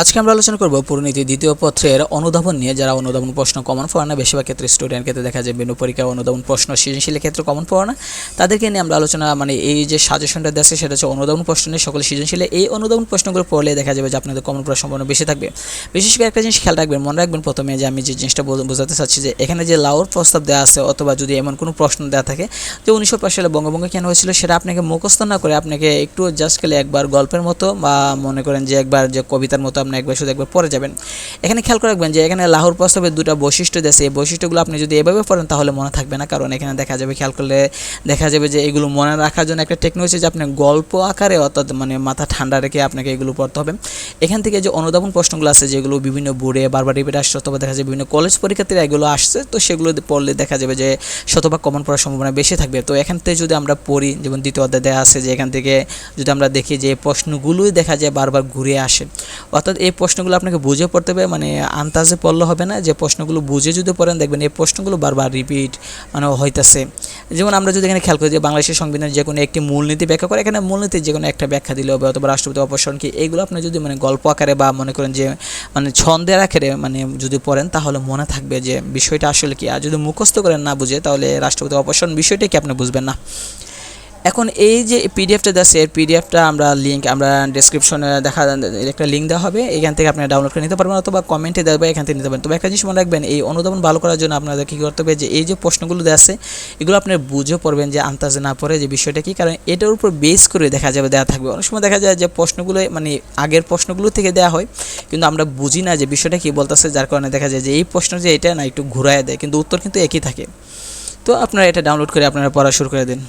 আজকে আমরা আলোচনা করব পরিণতি দ্বিতীয় পত্রের অনুধাবন নিয়ে, যারা অনুধাবন প্রশ্ন কমন পড়ে না, বেশিরভাগ ক্ষেত্রে স্টুডেন্ট ক্ষেত্রে দেখা যায় বিভিন্ন পরীক্ষা অনুধাবন প্রশ্ন সৃজনশীলের ক্ষেত্রে কমন পড়ে না। তাদেরকে নিয়ে আমরা আলোচনা মানে এই যে সাজেশনটা দিচ্ছে, সেটা হচ্ছে অনুধাবন প্রশ্ন নিয়ে সকল সৃজনশীলে। এই অনুধাবন প্রশ্নগুলো পড়লে দেখা যাবে যে আপনাদের কমন সম্ভাবনা বেশি থাকবে। বিশেষ করে একটা জিনিস খেয়াল রাখবেন, মনে রাখবেন প্রথমে যে আমি যে জিনিসটা বোঝাতে চাচ্ছি যে এখানে যে লাউর প্রস্তাব দেওয়া আছে, অথবা যদি এমন কোনো প্রশ্ন দেওয়া থাকে যে উনিশশো পাঁচ সালে বঙ্গভঙ্গ কেন হয়েছিল, সেটা আপনাকে মুখস্থ না করে আপনাকে একটু জাস্ট খেলে একবার গল্পের মতো বা মনে করেন যে একবার যে কবিতার মতো আপনি একবার শুধু একবার পড়ে যাবেন। এখানে খেয়াল করে রাখবেন যে এখানে লাহোর প্রস্তাবের দুটো বৈশিষ্ট্য দেশে এই বৈশিষ্ট্যগুলো আপনি যদি এভাবে পড়েন, তাহলে মনে থাকবে না। কারণ এখানে দেখা যাবে, খেয়াল করলে দেখা যাবে যে এগুলো মনে রাখার জন্য একটা হচ্ছে যে আপনি গল্প আকারে অর্থাৎ মানে মাথা ঠান্ডা রেখে আপনাকে এগুলো পড়তে হবে। এখান থেকে যে অনুধাবন প্রশ্নগুলো আছে, যেগুলো বিভিন্ন বোর্ডে বারবার রিপিট আসছে অথবা দেখা যায় বিভিন্ন কলেজ পরীক্ষার্থীরা এগুলো আসছে, তো সেগুলো পড়লে দেখা যাবে যে শতভাগ কমন পড়ার সম্ভাবনা বেশি থাকবে। তো এখান থেকে যদি আমরা পড়ি, যেমন দ্বিতীয় অধ্যায় দেওয়া আছে যে এখান থেকে যদি আমরা দেখি যে প্রশ্নগুলোই দেখা যায় বারবার ঘুরে আসে। অর্থাৎ এই প্রশ্নগুলো আপনাকে বুঝে পড়তে হবে মানে আন্তাজে পড়লে হবে না, যে প্রশ্নগুলো বুঝে যদি পড়েন দেখবেন এই প্রশ্নগুলো বারবার রিপিট মানে হইতেছে। যেমন আমরা যদি এখানে খেয়াল করি যে বাংলাদেশের সংবিধান যে কোনো একটি মূলনীতি ব্যাখ্যা করে, এখানে মূলনীতির যে কোনো একটা ব্যাখ্যা দিলে হবে, অথবা রাষ্ট্রপতি অপসারণ কি এইগুলো আপনি যদি মানে গল্প আকারে বা মনে করেন যে মানে ছন্দের আকারে মানে যদি পড়েন, তাহলে মনে থাকবে যে বিষয়টা আসলে কি। আর যদি মুখস্থ করেন না বুঝে, তাহলে রাষ্ট্রপতি অপসারণ বিষয়টা কি আপনি বুঝবেন না। এখন এই যে পিডিএফটা দেওয়া এর পিডিএফটা আমরা লিঙ্ক আমরা ডিসক্রিপশনে দেখা, একটা লিঙ্ক দেওয়া হবে। এখান থেকে আপনি ডাউনলোড করে নিতে পারবেন অথবা কমেন্টে দেবে এখান থেকে নিতে পারবেন। তবে একটা জিনিস মনে রাখবেন, এই অনুধাবন ভালো করার জন্য আপনাদের কী করতে হবে যে, এই যে প্রশ্নগুলো দেওয়া আছে, এগুলো আপনি বুঝে পড়বেন যে আন্তাজে না পড়ে যে বিষয়টা কী। কারণ এটার উপর বেস করে দেখা যাবে, দেওয়া থাকবে। অনেক সময় দেখা যায় যে, প্রশ্নগুলো মানে আগের প্রশ্নগুলো থেকে দেওয়া হয়, কিন্তু আমরা বুঝি না যে, বিষয়টা কি বলতেছে। যার কারণে দেখা যায় যে, এই প্রশ্ন যে এটা না একটু ঘুরায় দেয়, কিন্তু উত্তর কিন্তু একই থাকে। তো আপনারা এটা ডাউনলোড করে আপনারা পড়া শুরু করে দিন।